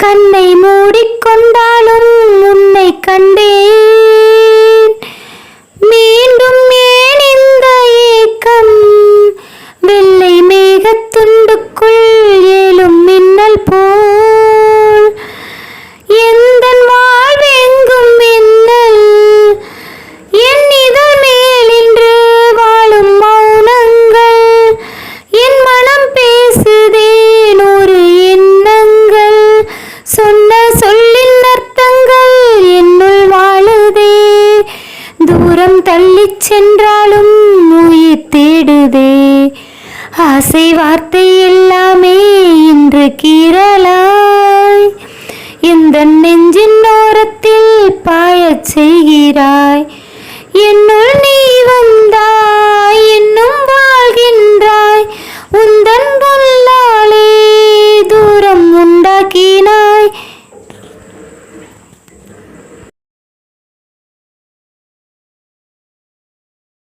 கண்ணை மூடிக்கொண்டாலும் தூரம் தள்ளிச் சென்றாலும் உயிர் தேடுதே. ஆசை வார்த்தை எல்லாமே இன்று கீரலாய் இந்த நெஞ்சின் ஓரத்தில் பாயச் செய்கிறாய்.